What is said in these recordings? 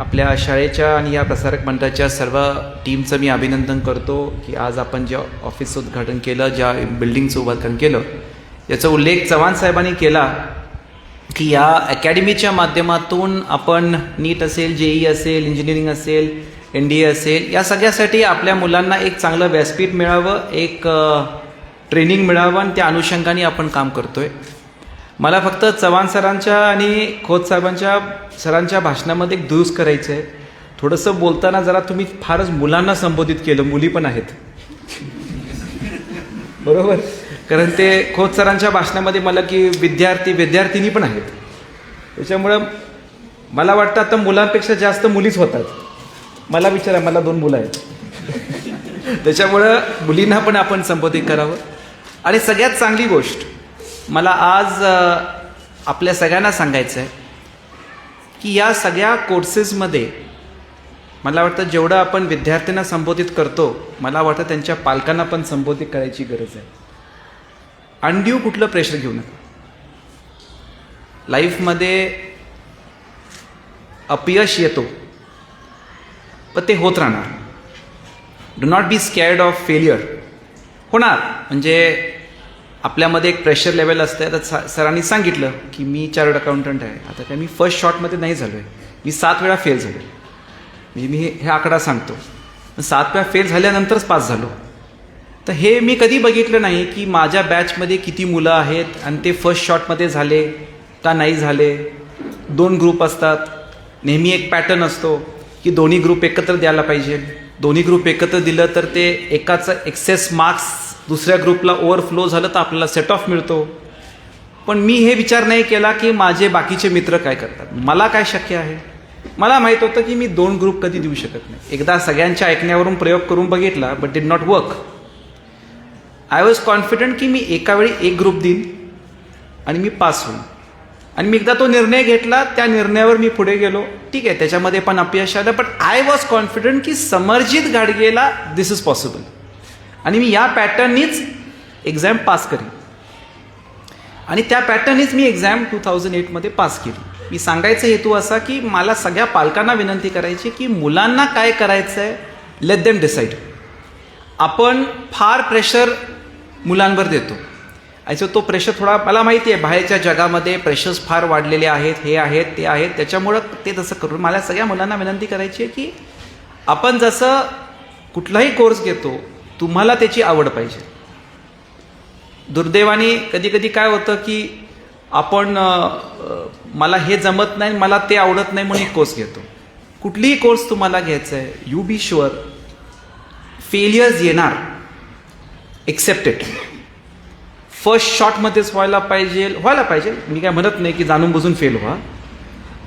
आपल्या शाळेच्या आणि या प्रसारक मंडळाच्या सर्व टीमचं मी अभिनंदन करतो की आज आपण ज्या ऑफिसचं उद्घाटन केलं ज्या बिल्डिंगचं उद्घाटन केलं याचा उल्लेख चव्हाण साहेबांनी केला की या अकॅडमीच्या माध्यमातून आपण नीट असेल जेई असेल इंजिनिअरिंग असेल एन डी ए असेल या सगळ्यासाठी आपल्या मुलांना एक चांगलं व्यासपीठ मिळावं एक ट्रेनिंग मिळावं आणि त्या अनुषंगाने आपण काम करतोय. मला फक्त चव्हाण सरांच्या आणि खोत साहेबांच्या सरांच्या भाषणामध्ये एक दुरुस्त करायचं आहे थोडंसं बोलताना जरा तुम्ही फारच मुलांना संबोधित केलं मुली पण आहेत. बरोबर? कारण ते खोत सरांच्या भाषणामध्ये मला की विद्यार्थी विद्यार्थिनी पण आहेत. त्याच्यामुळं मला वाटतं आता मुलांपेक्षा जास्त मुलीच होतात. मला विचारा मला दोन मुलं आहेत. त्याच्यामुळं मुलींना पण आपण संबोधित करावं. आणि सगळ्यात चांगली गोष्ट मला आज आपल्या सगळ्यांना सांगायचं आहे की या सगळ्या कोर्सेसमध्ये मला वाटतं जेवढं आपण विद्यार्थ्यांना संबोधित करतो मला वाटतं त्यांच्या पालकांना पण संबोधित करायची गरज आहे. अनड्यू कुठलं प्रेशर घेऊ नका. लाईफमध्ये अपयश येतो पण ते होत राहणार. Do not be scared of failure होणार म्हणजे आपल्यामध्ये एक प्रेशर लेवल असतं. आता सा- सरांनी सांगितलं की मी चार्टर्ड अकाउंटंट आहे. आता काय मी फर्स्ट शॉटमध्ये नाही झालो आहे मी सात वेळा फेल झालो म्हणजे मी हे- हे आकडा सांगतो. पण सात वेळा फेल झाल्यानंतरच पास झालो. तर हे मी कधी बघितलं नाही की माझ्या बॅचमध्ये किती मुलं आहेत आणि ते फर्स्ट शॉटमध्ये झाले का नाही झाले. दोन ग्रुप असतात. नेहमी एक पॅटर्न असतो की दोन्ही ग्रुप एकत्र द्यायला पाहिजे. दोन्ही ग्रुप एकत्र दिलं तर ते एकाचं एक्सेस मार्क्स दुसऱ्या ग्रुपला ओव्हरफ्लो झालं तर आपल्याला सेट ऑफ मिळतो. पण मी हे विचार नाही केला की माझे बाकीचे मित्र काय करतात? मला काय शक्य आहे? मला माहीत होतं की मी दोन ग्रुप कधी देऊ शकत नाही. एकदा सगळ्यांच्या ऐकण्यावरून प्रयोग करून बघितला but did not work I was confident की मी एका वेळी एक ग्रुप देईन आणि मी पास होईन. आणि मी एकदा तो निर्णय घेतला त्या निर्णयावर मी पुढे गेलो. ठीक आहे त्याच्यामध्ये पण अपयश आलं बट आय वॉज कॉन्फिडंट की समर्जित गाडगेला दिस इज पॉसिबल आणि मी या पॅटर्ननीच एक्झाम पास करेन. आणि त्या पॅटर्ननीच मी एक्झाम टू थाउजंड एटमध्ये पास केली. मी सांगायचा हेतू असा की मला सगळ्या पालकांना विनंती करायची की मुलांना काय करायचं आहे लेट देम डिसाईड आपण फार प्रेशर मुलांवर देतो. आणि तो प्रेशर थोडा मला माहिती आहे बाहेरच्या जगामध्ये प्रेशर्स फार वाढलेले आहेत हे आहेत ते आहेत. त्याच्यामुळं ते तसं करून मला सगळ्या मुलांना विनंती करायची आहे की आपण जसं कुठलाही कोर्स घेतो तुम्हाला त्याची आवड पाहिजे. दुर्दैवाने कधी कधी काय होतं की आपण मला हे जमत नाही मला ते आवडत नाही म्हणून एक कोर्स घेतो. कुठलीही कोर्स तुम्हाला घ्यायचा आहे यू बी शुअर फेलियर्स येणार. एक्सेप्टेड फर्स्ट शॉटमध्येच व्हायला पाहिजे व्हायला पाहिजे. मी काय म्हणत नाही की जाणून बुजून फेल व्हा.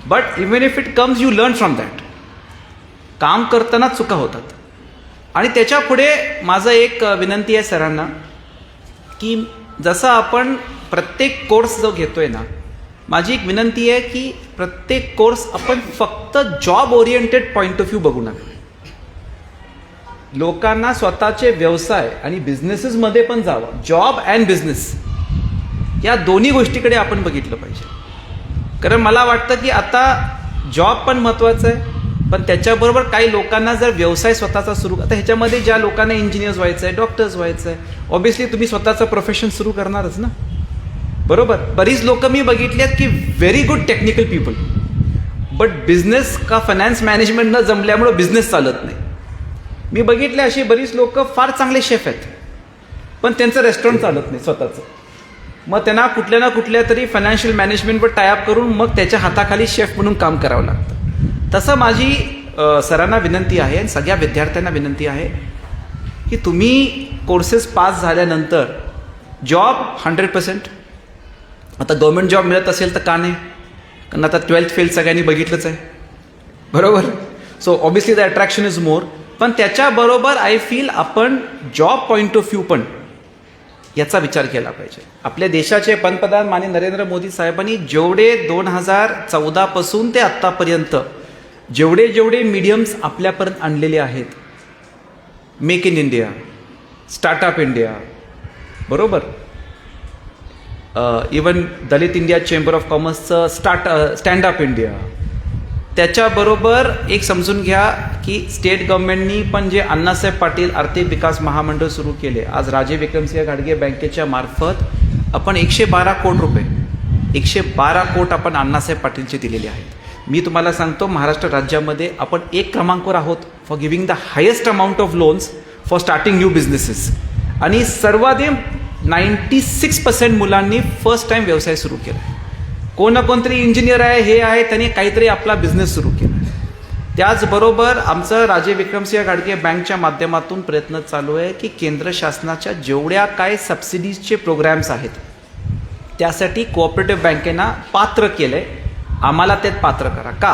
But even if it comes you learn from that काम करताना चुका होतात. आणि त्याच्या पुढे माझं एक विनंती आहे सरांना की जसं आपण प्रत्येक कोर्स जो घेतो आहे ना माझी एक विनंती आहे की प्रत्येक कोर्स आपण फक्त job oriented point of view बघू नका लोकांना स्वतःचे व्यवसाय आणि बिझनेसेसमध्ये पण जावं जॉब अँड बिझनेस या दोन्ही गोष्टीकडे आपण बघितलं पाहिजे. कारण मला वाटतं की आता जॉब पण महत्त्वाचं आहे पण त्याच्याबरोबर काही लोकांना जर व्यवसाय स्वतःचा सुरू आता ह्याच्यामध्ये ज्या लोकांना इंजिनियर्स व्हायचं आहे डॉक्टर्स व्हायचं आहे ऑब्विसली तुम्ही स्वतःचं प्रोफेशन सुरू करणारच ना. बरोबर? बरीच लोक मी बघितली आहेत की very good technical people but business का फायनान्स मॅनेजमेंट न जमल्यामुळं बिझनेस चालत नाही. मी बघितले अशी बरीच लोक फार चांगले शेफ आहेत. पण त्यांचं रेस्टॉरंट चालत नाही स्वतःचं. मग त्यांना कुठल्या ना कुठल्या तरी फायनान्शियल मॅनेजमेंटवर टायअप करून मग त्याच्या हाताखाली शेफ म्हणून काम करावं लागतं. तसं माझी सरांना विनंती आहे आणि सगळ्या विद्यार्थ्यांना विनंती आहे की तुम्ही कोर्सेस पास झाल्यानंतर जॉब हंड्रेड पर्सेंट आता गव्हर्मेंट जॉब मिळत असेल तर का नाही? कारण आता ट्वेल्थ फेल सगळ्यांनी बघितलंच आहे. बरोबर? So obviously the attraction is more पण त्याच्याबरोबर आय फील आपण जॉब पॉईंट ऑफ व्ह्यू पण याचा विचार केला पाहिजे. आपल्या देशाचे पंतप्रधान माननीय नरेंद्र मोदी साहेबांनी जेवढे दोन हजार चौदापासून ते आत्तापर्यंत जेवढे जेवढे मीडियम्स आपल्यापर्यंत आणलेले आहेत make in India startup India बरोबर? Even Dalit India chamber of कॉमर्सचं start stand up India त्याच्याबरोबर एक समजून घ्या की स्टेट गव्हर्नमेंटनी पण जे अण्णासाहेब पाटील आर्थिक विकास महामंडळ सुरू केले आज राजे विक्रमसिंह घाडगे बँकेच्या मार्फत आपण एकशे बारा कोट रुपये एकशे बारा कोट आपण अण्णासाहेब पाटीलचे दिलेले आहेत. मी तुम्हाला सांगतो महाराष्ट्र राज्यामध्ये आपण एक क्रमांकवर आहोत for giving the highest amount of loans for starting new businesses आणि सर्वाधिक नाईन्टी सिक्स पर्सेंट मुलांनी फर्स्ट टाईम व्यवसाय सुरू केला. कोण ना कोणतरी इंजिनियर आहे हे आहे त्यांनी काहीतरी आपला बिझनेस सुरू केला. त्याचबरोबर आमचं राजे विक्रमसिंह गाडगे बँकच्या माध्यमातून प्रयत्न चालू आहे की केंद्र शासनाच्या जेवढ्या काय सबसिडीजचे प्रोग्रॅम्स आहेत त्यासाठी कोऑपरेटिव्ह बँकेना पात्र केलं आहे आम्हाला त्यात पात्र करा. का?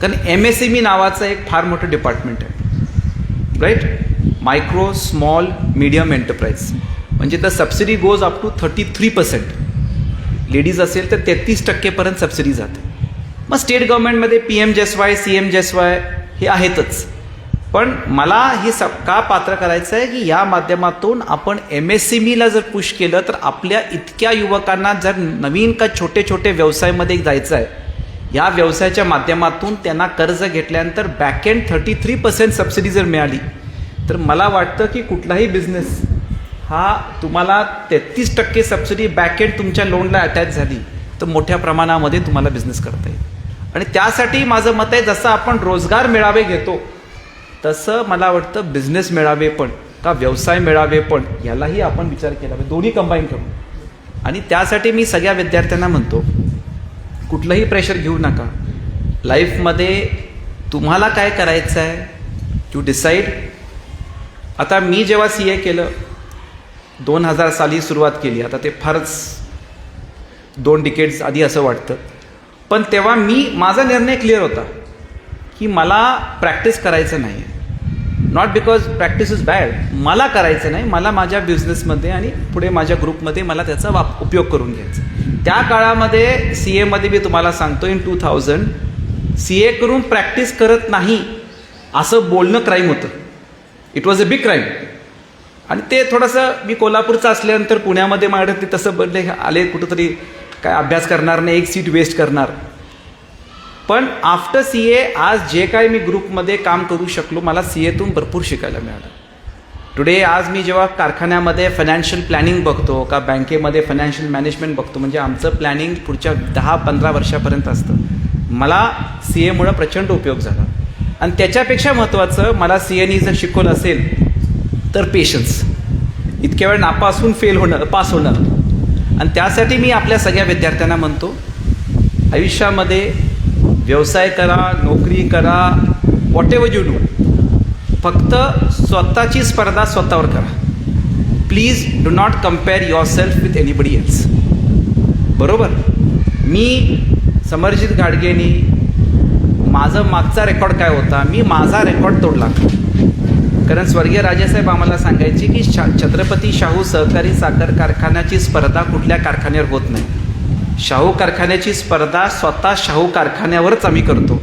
कारण एम एस एम ई नावाचं एक फार मोठं डिपार्टमेंट आहे. Right micro small medium enterprise म्हणजे the subsidy goes up to thirty three percent ladies असेल तर तेहतीस टक्केपर्यंत सबसिडी जाते. मग state गव्हर्नमेंटमध्ये P M J S Y C M J S Y हे आहेतच. पण मला हे स का पात्र करायचं आहे की या माध्यमातून आपण एम एस सी मीला जर पुश केलं तर आपल्या इतक्या युवकांना जर नवीन का छोटे छोटे व्यवसायामध्ये जायचं आहे या व्यवसायाच्या माध्यमातून त्यांना कर्ज घेतल्यानंतर backend thirty three percent subsidy जर मिळाली तर मला वाटतं की कुठलाही बिझनेस हा तुम्हाला तेहतीस टक्के सबसिडी बॅक एंड तुमच्या लोनला अटॅच झाली तर मोठ्या प्रमाणामध्ये तुम्हाला बिझनेस करता येईल. आणि त्यासाठी माझं मत आहे जसं आपण रोजगार मेळावे घेतो तसं मला वाटतं बिझनेस मिळावे पण का व्यवसाय मिळावे पण यालाही आपण विचार केला पाहिजे. दोन्ही कंबाईन करून. आणि त्यासाठी मी सगळ्या विद्यार्थ्यांना म्हणतो कुठलंही प्रेशर घेऊ नका. लाईफमध्ये तुम्हाला काय करायचं आहे टू डिसाईड आता मी जेव्हा सी ए केलं दोन हजार साली सुरुवात केली. आता ते फारच दोन डिकेट्स आधी असं वाटतं. पण तेव्हा मी माझा निर्णय क्लिअर होता की मला प्रॅक्टिस करायचं नाही आहे not because practice is bad मला करायचं नाही मला माझ्या बिझनेसमध्ये आणि पुढे माझ्या ग्रुपमध्ये मला त्याचा वाप उपयोग करून घ्यायचा त्या काळामध्ये सी एमध्ये मी तुम्हाला सांगतो in two thousand C A करून प्रॅक्टिस करत नाही असं बोलणं क्राईम होतं. It was a big crime आणि ते थोडंसं मी कोल्हापूरचं असल्यानंतर पुण्यामध्ये माझ्याकडे ते तसं बनले आले कुठंतरी काय अभ्यास करणार नाही एक सीट वेस्ट करणार. पण आफ्टर सी ए आज जे काय मी ग्रुपमध्ये काम करू शकलो मला सी एतून भरपूर शिकायला मिळालं. टुडे आज मी जेव्हा कारखान्यामध्ये फायनान्शियल प्लॅनिंग बघतो का बँकेमध्ये फायनान्शियल मॅनेजमेंट बघतो म्हणजे आमचं प्लॅनिंग पुढच्या दहा पंधरा वर्षापर्यंत असतं. मला सी एमुळं प्रचंड उपयोग झाला. आणि त्याच्यापेक्षा महत्त्वाचं मला सी एनी जर शिकवलं असेल तर पेशन्स इतक्या वेळ नापासून फेल होणं पास होणं आणि त्यासाठी मी आपल्या सगळ्या विद्यार्थ्यांना म्हणतो आयुष्यामध्ये व्यवसाय करा नोकरी करा वॉट एव्हर यू डू फक्त स्वतःची स्पर्धा स्वतःवर करा. Please do not compare yourself with anybody else बरोबर? मी समरजित गाडगेनी माझं मागचा रेकॉर्ड काय होता? मी माझा रेकॉर्ड तोडला. कारण स्वर्गीय राजेसाहेब आम्हाला सांगायचे की शा छत्रपती शाहू सहकारी साखर कारखान्याची स्पर्धा कुठल्या कारखान्यावर होत नाही. शाहू कारखान्याची स्पर्धा स्वतः शाहू कारखान्यावरच आम्ही करतो.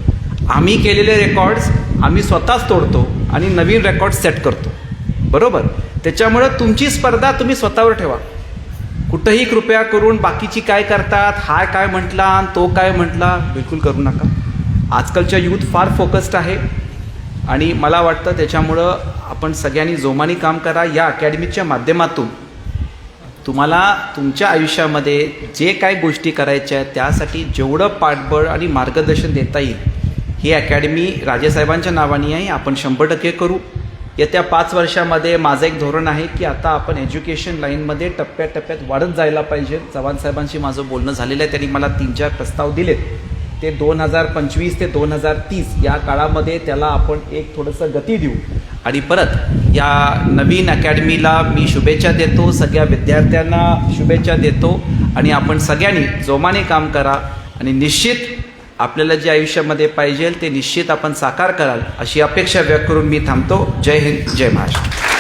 आम्ही केलेले रेकॉर्ड्स आम्ही स्वतःच तोडतो आणि नवीन रेकॉर्ड सेट करतो. बरोबर? त्याच्यामुळं तुमची स्पर्धा तुम्ही स्वतःवर ठेवा. कुठंही कृपया करून बाकीची काय करतात हा काय म्हटला आणि तो काय म्हटला बिलकुल करू नका. आजकालच्या यूथ फार फोकस्ड आहे. आणि मला वाटतं त्याच्यामुळं आपण सगळ्यांनी जोमाने काम करा या अकॅडमीच्या माध्यमातून. तुम्हाला तुमच्या आयुष्यामध्ये जे काय गोष्टी करायच्या आहेत त्यासाठी जेवढं पाठबळ आणि मार्गदर्शन देता येईल ही अकॅडमी राजेसाहेबांच्या नावाने आहे आपण शंभर टक्के करू. येत्या पाच वर्षामध्ये माझं एक धोरण आहे की आता आपण एज्युकेशन लाईनमध्ये टप्प्याटप्प्यात वाढत जायला पाहिजे. चव्हाण साहेबांशी माझं बोलणं झालेलं आहे त्यांनी मला तीन चार प्रस्ताव दिलेत. ते दोन हजार पंचवीस ते दोन हजार तीस या काळामध्ये त्याला आपण एक थोडंसं गती देऊ. आणि परत या नवीन अकॅडमीला मी शुभेच्छा देतो सगळ्या विद्यार्थ्यांना शुभेच्छा देतो आणि आपण सगळ्यांनी जोमाने काम करा आणि निश्चित आपल्याला जे आयुष्यामध्ये पाहिजे ते निश्चित आपण साकार कराल अशी अपेक्षा व्यक्त करून मी थांबतो. जय हिंद जय महाराष्ट्र.